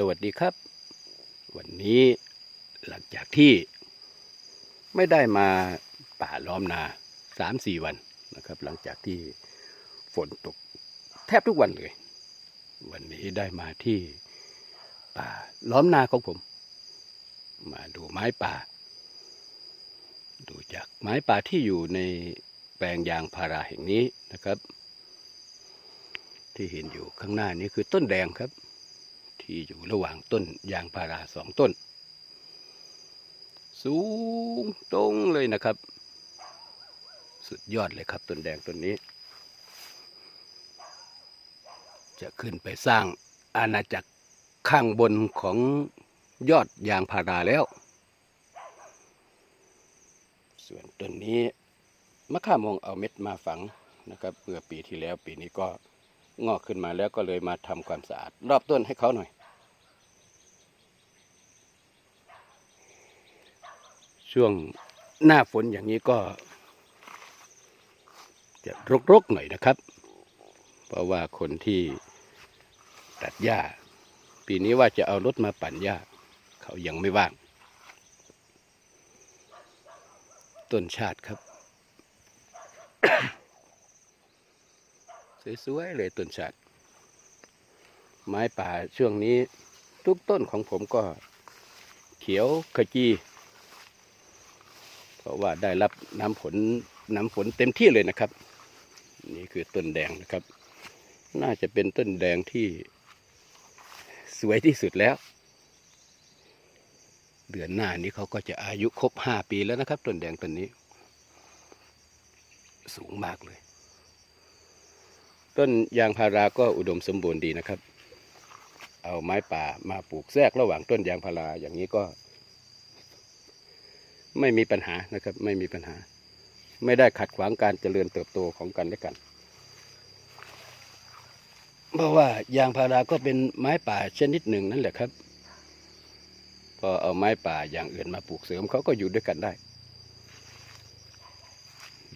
สวัสดีครับ วันนี้หลังจากที่ไม่ได้มาป่าล้อมนาสามสี่วันนะครับ หลังจากที่ฝนตกแทบทุกวันเลย วันนี้ได้มาที่ป่าล้อมนาของผม มาดูไม้ป่า ดูจากไม้ป่าที่อยู่ในแปลงยางพาราแห่งนี้นะครับ ที่เห็นอยู่ข้างหน้านี้คือต้นแดงครับ ที่อยู่ระหว่างต้นยางพาราสองต้น สูงตรงเลยนะครับ สุดยอดเลยครับต้นแดงต้นนี้ จะขึ้นไปสร้างอาณาจักรข้างบนของยอดยางพาราแล้ว ส่วนต้นนี้มะข่ามงเอาเม็ดมาฝังนะครับเมื่อปีที่แล้วปีนี้ก็งอกขึ้นมาแล้วก็เลยมาทำความสะอาด รอบต้นให้เขาหน่อย ช่วงหน้าฝนอย่างนี้ก็ จะรกๆหน่อยนะครับ เพราะว่าคนที่ตัดหญ้า ปีนี้ว่าจะเอารถมาปั่นหญ้า เขายังไม่ว่าง ต้นชาติครับ สวยๆเลยต้นชาติ ไม้ป่าช่วงนี้ทุกต้นของผมก็เขียวขจี ราะว่าได้รับน้ำฝนน้ำฝนเต็มที่เลยนะครับ นี่คือต้นแดงนะครับ น่าจะเป็นต้นแดงที่สวยที่สุดแล้ว เดือนหน้านี้เขาก็จะอายุครบห้าปีแล้วนะครับต้นแดงต้นนี้ สูงมากเลย ต้นยางพาราก็อุดมสมบูรณ์ดีนะครับ เอาไม้ป่ามาปลูกแทรกระหว่างต้นยางพาราอย่างนี้ก็ ไม่มีปัญหานะครับ ไม่มีปัญหา ไม่ได้ขัดขวางการเจริญเติบโตของกันและกัน เพราะว่ายางพาราก็เป็นไม้ป่าชนิดหนึ่งนั่นแหละครับพอเอาไม้ป่าอย่างอื่นมาปลูกเสริมเขาก็อยู่ด้วยกันได้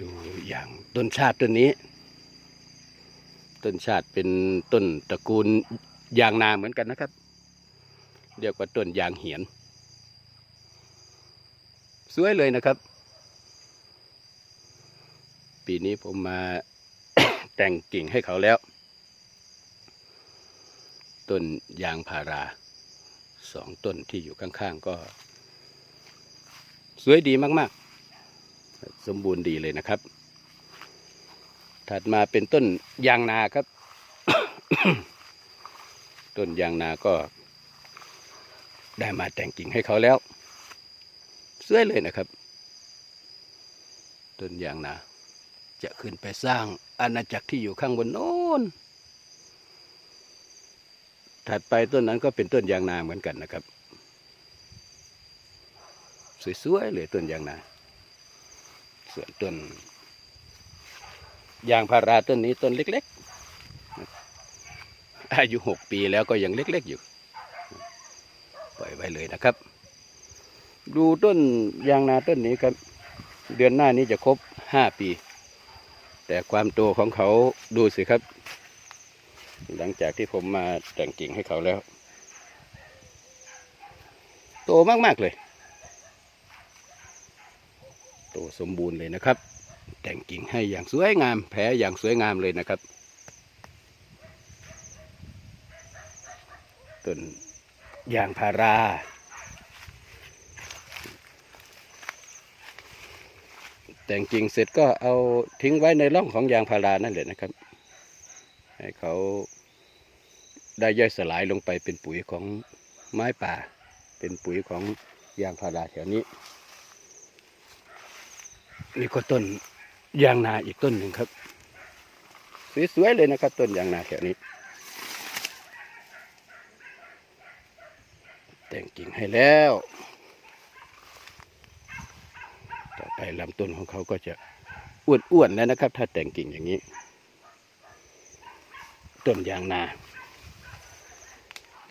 ดูอย่างต้นชาติต้นนี้ ต้นชาติเป็นต้นตระกูลยางนาเหมือนกันนะครับ เรียกว่าต้นยางเหียน สวยเลยนะครับ ปีนี้ผมมาแต่งกิ่งให้เขาแล้ว ต้นยางพาราสองต้นที่อยู่ข้างๆ ก็ สวยดีมากๆ สมบูรณ์ดีเลยนะครับ ถัดมาเป็นต้นยางนาครับ ต้นยางนาก็ได้มาแต่งกิ่งให้เขาแล้ว สวยเลยนะครับ ต้นยางนาจะขึ้นไปสร้างอาณาจักรที่อยู่ข้างบนโน้น ถัดไปต้นนั้นก็เป็นต้นยางนาเหมือนกันนะครับ สวยๆเลยต้นยางนา ส่วนต้นยางพาราต้นนี้ต้นเล็ก ๆ อายุหกปีแล้วก็ยังเล็ก ๆ อยู่ ปล่อยไว้เลยนะครับ ดูต้นยางนาต้นนี้ครับ เดือนหน้านี้จะครบห้าปี แต่ความโตของเขาดูสิครับ หลังจากที่ผมมาแต่งกิ่งให้เขาแล้ว โตมาก ๆ เลย โตสมบูรณ์เลยนะครับ แต่งกิ่งให้อย่างสวยงาม แผลอย่างสวยงามเลยนะครับต้นยางพารา แต่งกิ่งเสร็จก็เอาทิ้งไว้ในร่องของยางพารานั่นแหละนะครับ ให้เขาได้ย่อยสลายลงไปเป็นปุ๋ยของไม้ป่า เป็นปุ๋ยของยางพาราแถวนี้ นี่ก็ต้นยางนาอีกต้นหนึ่งครับ สวยๆเลยนะครับ ต้นยางนาแถวนี้ แต่งกิ่งให้แล้ว ต่ลำต้นของเขาก็จะอ้วนๆแล้วนะครับ ถ้าแต่งกิ่งอย่างนี้ ต้นยางนา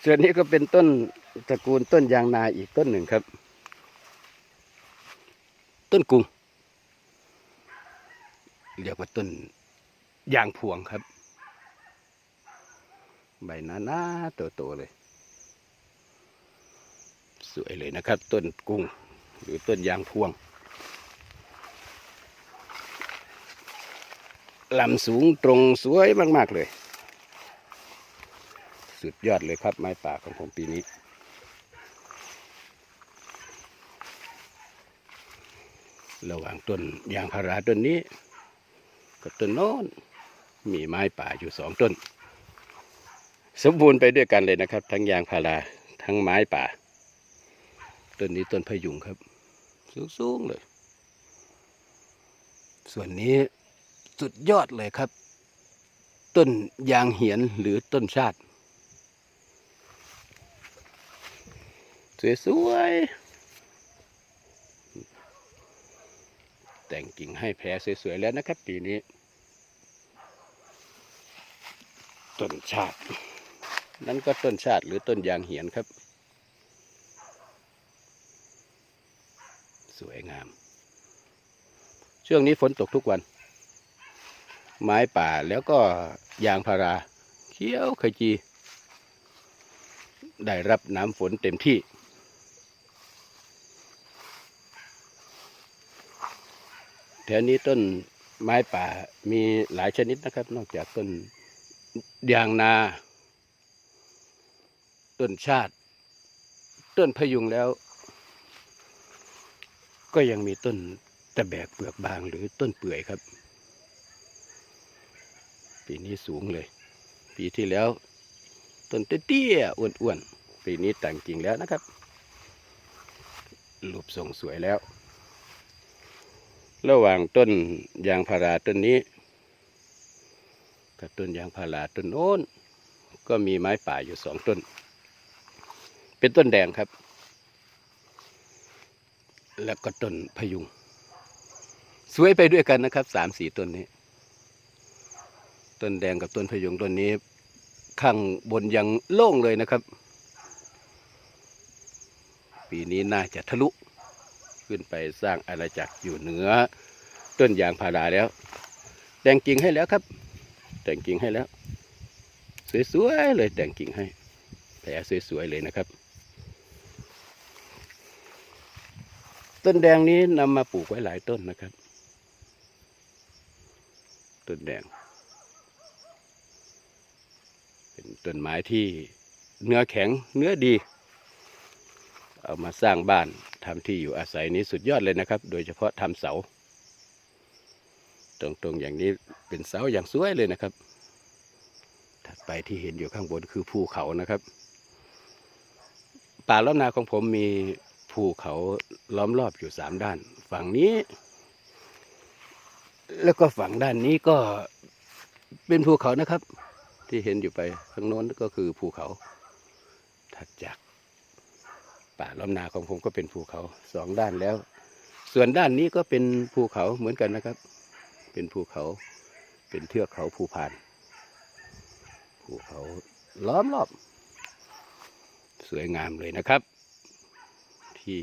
ส่วนนี้ก็เป็นต้นตระกูลต้นยางนาอีกต้นหนึ่งครับ ต้นกุงเรียกว่าต้นยางพวงครับ ใบหนาๆโตๆเลย สวยเลยนะครับ ต้นกุ้งหรือต้นยางพวง ลำสูงตรงสวยมาก ๆ เลย สุดยอดเลยครับไม้ป่าของผมปีนี้ ระหว่างต้นยางพาราต้นนี้ กับต้นโน้นมีไม้ป่าอยู่สองต้น สมบูรณ์ไปด้วยกันเลยนะครับ ทั้งยางพาราทั้งไม้ป่าต้นนี้ต้นพยุงครับ สูงๆเลย ส่วนนี้ สุดยอดเลยครับ ต้นยางเหียนหรือต้นชาติ สวยๆ แต่งกิ่งให้แผลสวยๆ แล้วนะครับ ปีนี้ ต้นชาติ นั่นก็ต้นชาติหรือต้นยางเหียนครับ สวยงามช่วงนี้ฝนตกทุกวัน ไม้ป่าแล้วก็ยางพาราเขียวขจี ได้รับน้ำฝนเต็มที่ แถวนี้ต้นไม้ป่ามีหลายชนิดนะครับ นอกจากต้นยางนา ต้นชาติ ต้นพยุงแล้ว ก็ยังมีต้นตะแบกเปลือกบางหรือต้นเปื่อยครับ ปีนี้สูงเลย ปีที่แล้วต้นเตี้ยๆอ้วนๆปีนี้แต่งจริงแล้วนะครับรูปทรงสวยแล้ว ระหว่างต้นยางพาราต้นนี้ กับต้นยางพาราต้นโน้น ก็มีไม้ป่าอยู่สองต้น เป็นต้นแดงครับ แล้วก็ต้นพยุง สวยไปด้วยกันนะครับสามสี่ต้นนี้ ต้นแดงกับต้นพยุงต้นนี้ ข้างบนยังโล่งเลยนะครับ ปีนี้น่าจะทะลุขึ้นไปสร้างอาณาจักรอยู่เหนือ ต้นยางพาราแล้วแต่งกิ่งให้แล้วครับ แต่งกิ่งให้แล้ว สวยๆเลยแต่งกิ่งให้แผลสวยๆเลยนะครับ ต้นแดงนี้นำมาปลูกไว้หลายต้นนะครับ ต้นแดง เป็น ต้นไม้ที่เนื้อแข็งเนื้อดี เอามาสร้างบ้านทำที่อยู่อาศัยนี้สุดยอดเลยนะครับ โดยเฉพาะทำเสา ตรงๆอย่างนี้เป็นเสาอย่างสวยเลยนะครับ ถัดไปที่เห็นอยู่ข้างบนคือภูเขานะครับ ป่าล้อมนาของผมมีภูเขาล้อมรอบอยู่สามด้าน ฝั่งนี้ แล้วก็ฝั่งด้านนี้ก็เป็นภูเขานะครับ ที่เห็นอยู่ไปข้างโน้นก็คือภูเขา ถัดจากป่าล้อมนาของผมก็เป็นภูเขาสองด้านแล้ว ส่วนด้านนี้ก็เป็นภูเขาเหมือนกันนะครับ เป็นภูเขาเป็นเทือกเขาภูพาน ภูเขาล้อมรอบ สวยงามเลยนะครับ ที่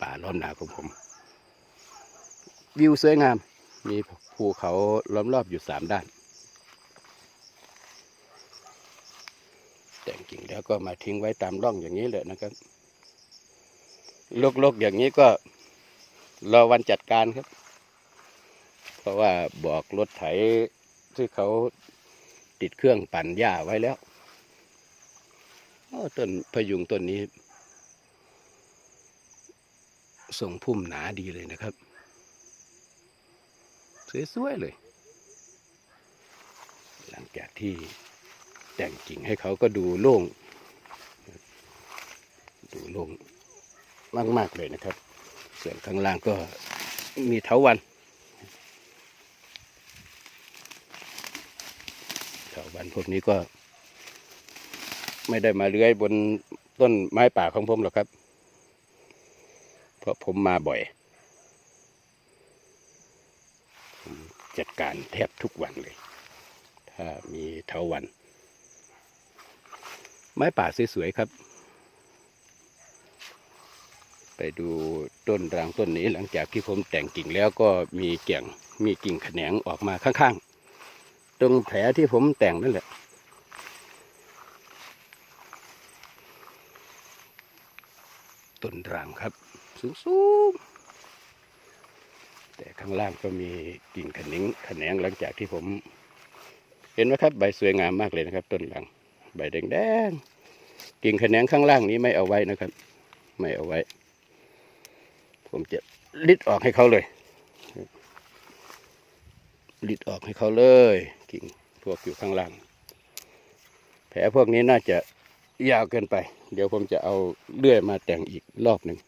ป่าล้อมนาของผม วิวสวยงามมีภูเขาล้อมรอบอยู่สามด้าน แต่งกิ่งแล้วก็มาทิ้งไว้ตามร่องอย่างนี้เลยนะครับลกๆอย่างนี้ก็รอวันจัดการครับ เพราะว่าบอกรถไถที่เขาติดเครื่องปั่นหญ้าไว้แล้วต้นพยุงต้นนี้ส่งพุ่มหนาดีเลยนะครับ สวยๆเลย หลังจากที่ แต่งกิ่งให้เขาก็ดูโล่ง ดูโล่งมากๆเลยนะครับ ส่วนข้างล่างก็มีเถาวันเถาวันพวกนี้ก็ ไม่ได้มาเลื้อยบนต้นไม้ป่าของผมหรอกครับ เพราะผมมาบ่อยจัดการแทบทุกวันเลย ถ้ามีเถาวัน ไม้ป่าสวยๆครับ ไปดูต้นรางต้นนี้หลังจากที่ผมแต่งกิ่งแล้วก็มีเกี่ยงมีกิ่งแขนงออกมาข้างๆ ตรงแผลที่ผมแต่งนั่นแหละต้นรังครับ สูงสูงๆแต่ข้างล่างก็มีกิ่งขนิงขแขนงหลังจากที่ผม เห็นไหมครับใบสวยงามมากเลยนะครับ ต้นรัง ใบแดงๆกิ่งแขนงข้างล่างนี้ไม่เอาไว้นะครับ ไม่เอาไว้ ผมจะลิดออกให้เขาเลยลิดออกให้เขาเลย กิ่งพวกอยู่ข้างล่าง แผลพวกนี้น่าจะยาวเกินไป เดี๋ยวผมจะเอาเลื่อยมาแต่งอีกรอบหนึ่ง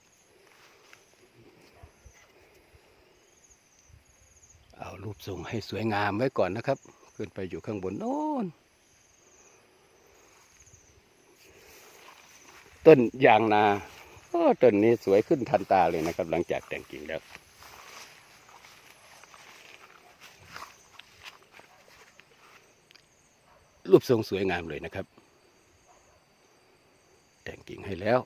เอารูปทรงให้สวยงามไว้ก่อนนะครับ ขึ้นไปอยู่ข้างบนโน้น ต้นยางนาโอ้ต้นนี้สวยขึ้นทันตาเลยนะครับ หลังจากแต่งกิ่งแล้ว รูปทรงสวยงามเลยนะครับ แต่งกิ่งให้แล้ว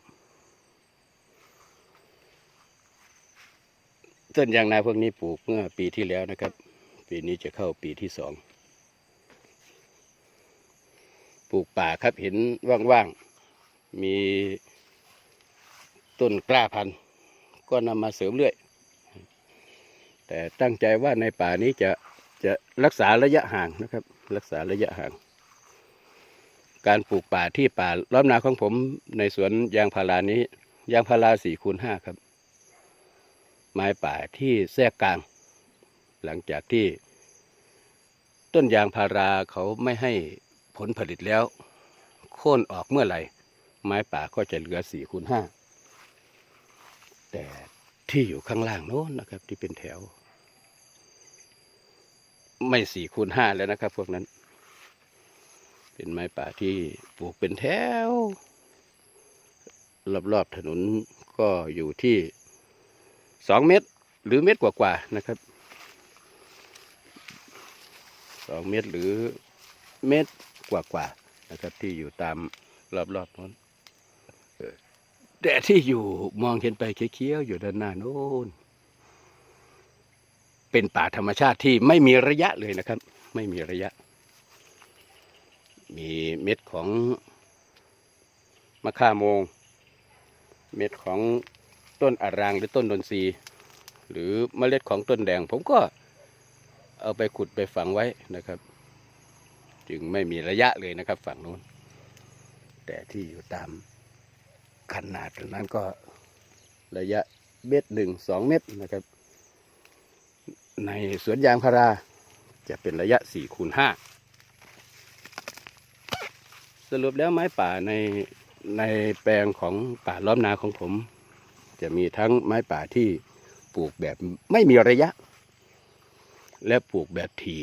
ต้นยางนาพวกนี้ปลูกเมื่อปีที่แล้วนะครับ ปีนี้จะเข้าปีที่สอง ปลูกป่าครับเห็นว่างๆ มีต้นกล้าพันธุ์ก็นำมาเสริมเรื่อย แต่ตั้งใจว่าในป่านี้จะจะรักษาระยะห่างนะครับ รักษาระยะห่าง การปลูกป่าที่ป่าล้อมนาของผมในสวนยางพารานี้ ยางพาราสี่คูณห้าครับ ไม้ป่าที่แทรกกลาง หลังจากที่ ต้นยางพาราเขาไม่ให้ผลผลิตแล้ว โค่นออกเมื่อไหร่ ไม้ป่าก็จะเหลือสี่คูณห้าแต่ที่อยู่ข้างล่างโน้นนะครับ ที่เป็นแถว ไม่สี่คูณห้าแล้วนะครับ พวกนั้น เป็นไม้ป่าที่ปลูกเป็นแถว รอบๆถนนก็อยู่ที่สองเมตร หรือเมตรกว่าๆนะครับสองเมตรหรือเมตรกว่าๆนะครับที่อยู่ตามรอบๆนั้น แต่ที่อยู่มองเห็นไปเขี้ยวๆอยู่ด้านหน้าโน้นเป็นป่าธรรมชาติที่ไม่มีระยะเลยนะครับ ไม่มีระยะ มีเม็ดของมะข่าโมง เม็ดของต้นอารางหรือต้นดนทรีหรือเมล็ดของต้นแดง ผมก็เอาไปขุดไปฝังไว้นะครับ จึงไม่มีระยะเลยนะครับฝั่งนู้น แต่ที่อยู่ตาม ขนาดนั้นก็ระยะเม็ดหนึ่งสองเม็ดนะครับ ในสวนยางพาราจะเป็นระยะสี่คูณห้าสรุปแล้วไม้ป่าในในแปลงของป่าล้อมนาของผม จะมีทั้งไม้ป่าที่ปลูกแบบไม่มีระยะ และปลูกแบบที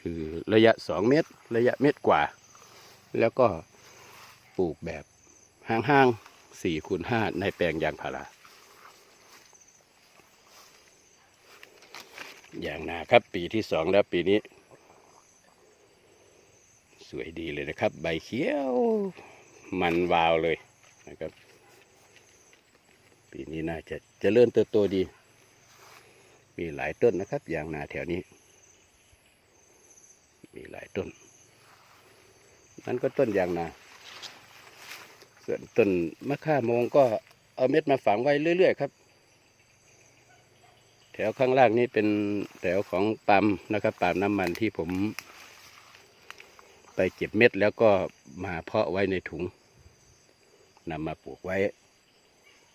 คือระยะสองเมตร ระยะเมตรกว่า แล้วก็ปลูกแบบห้างๆ สี่คูณห้าในแปลงยางพาราอย่างนาครับ ปีที่สองแล้วปีนี้ สวยดีเลยนะครับ ใบเขียว มันวาวเลยนะครับ ปีนี้น่าจะจะเจริญเติบโตดี มีหลายต้นนะครับยางนาแถวนี้ มีหลายต้น นั่นก็ต้นยางนา ส่วนต้นมะข่ามงก็เอาเม็ดมาฝังไว้เรื่อย ๆ ครับ แถวข้างล่างนี้เป็นแถวของปั๊มนะครับปั๊มน้ำมันที่ผม ไปเก็บเม็ดแล้วก็มาเพาะไว้ในถุงนำมาปลูกไว้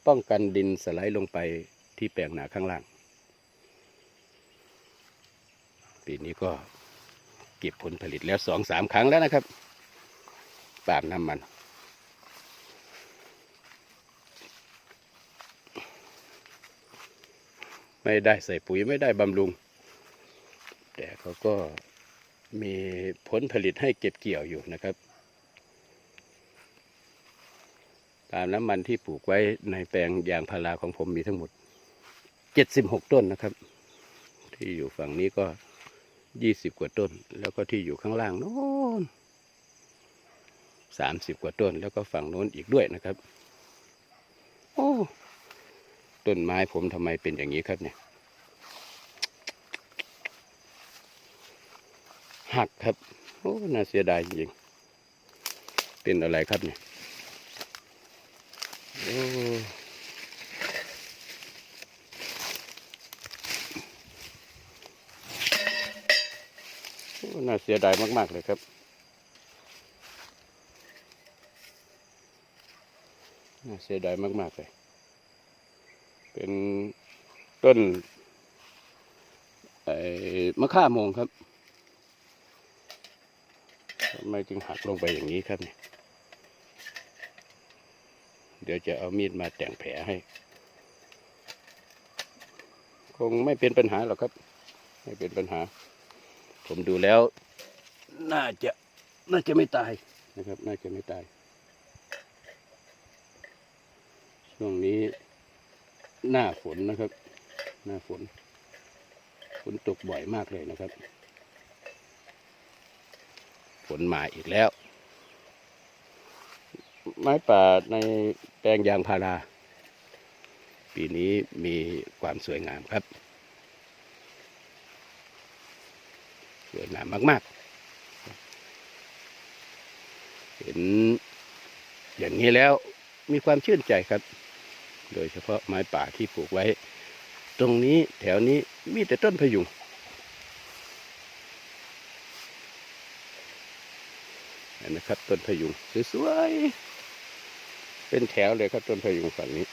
ป้องกันดินสไลด์ลงไปที่แปลงหนาข้างล่าง ปีนี้ก็เก็บผลผลิตแล้วสองสามครั้งแล้วนะครับปาล์มน้ำมัน ไม่ได้ใส่ปุ๋ยไม่ได้บำรุง แต่เขาก็มีผลผลิตให้เก็บเกี่ยวอยู่นะครับ ตามน้ำมันที่ปลูกไว้ในแปลงยางพาราของผมมีทั้งหมด 76 ต้นนะครับ ที่อยู่ฝั่งนี้ก็ 20 กว่าต้น แล้วก็ที่อยู่ข้างล่างโน้น30 กว่าต้น แล้วก็ฝั่งโน้นอีกด้วยนะครับ โอ้ ต้นไม้ผมทำไมเป็นอย่างนี้ครับเนี่ย หักครับ โอ้ น่าเสียดายจริง เป็นอะไรครับเนี่ยโอ้น่าเสียดายมาก ๆ เลยครับ น่าเสียดายมาก ๆ เลย เป็นต้นมะข่ามงครับทำไมจึงหักลงไปอย่างนี้ครับเนี่ยเดี๋ยวจะเอามีดมาแต่งแผลให้ คงไม่เป็นปัญหาหรอกครับ ไม่เป็นปัญหา ผมดูแล้ว น่าจะ น่าจะไม่ตายนะครับ น่าจะไม่ตาย ช่วงนี้ หน้าฝนนะครับ หน้าฝนฝนตกบ่อยมากเลยนะครับ ฝนมาอีกแล้ว ไม้ป่าในแปลงยางพารา ปีนี้มีความสวยงามครับ สวยงามมาก ๆ เห็นอย่างนี้แล้วมีความชื่นใจครับ โดยเฉพาะไม้ป่าที่ปลูกไว้ ตรงนี้แถวนี้มีแต่ต้นพยุงเห็นนะครับต้นพยุงสวยๆเป็นแถวเลยครับต้นพยุงฝั่งนี้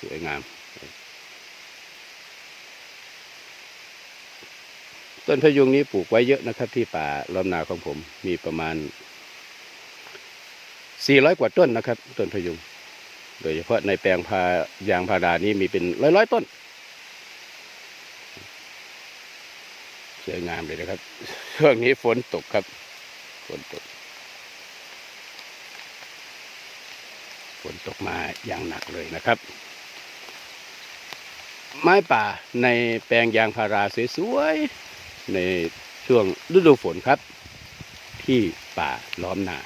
สวยงาม ต้นพยุงนี้ปลูกไว้เยอะนะครับ ที่ป่าล้อมนาของผมมีประมาณ 400 กว่าต้นนะครับ ต้นพยุง โดยเฉพาะในแปลงพายางพารานี้มีเป็นร้อยร้อยต้นสวยงามเลยนะครับ ช่วงนี้ฝนตกครับ ฝนตก ฝนตกมาอย่างหนักเลยนะครับ ไม้ป่าในแปลงยางพาราสวยๆในช่วงฤดูฝนครับ ที่ป่าล้อมนา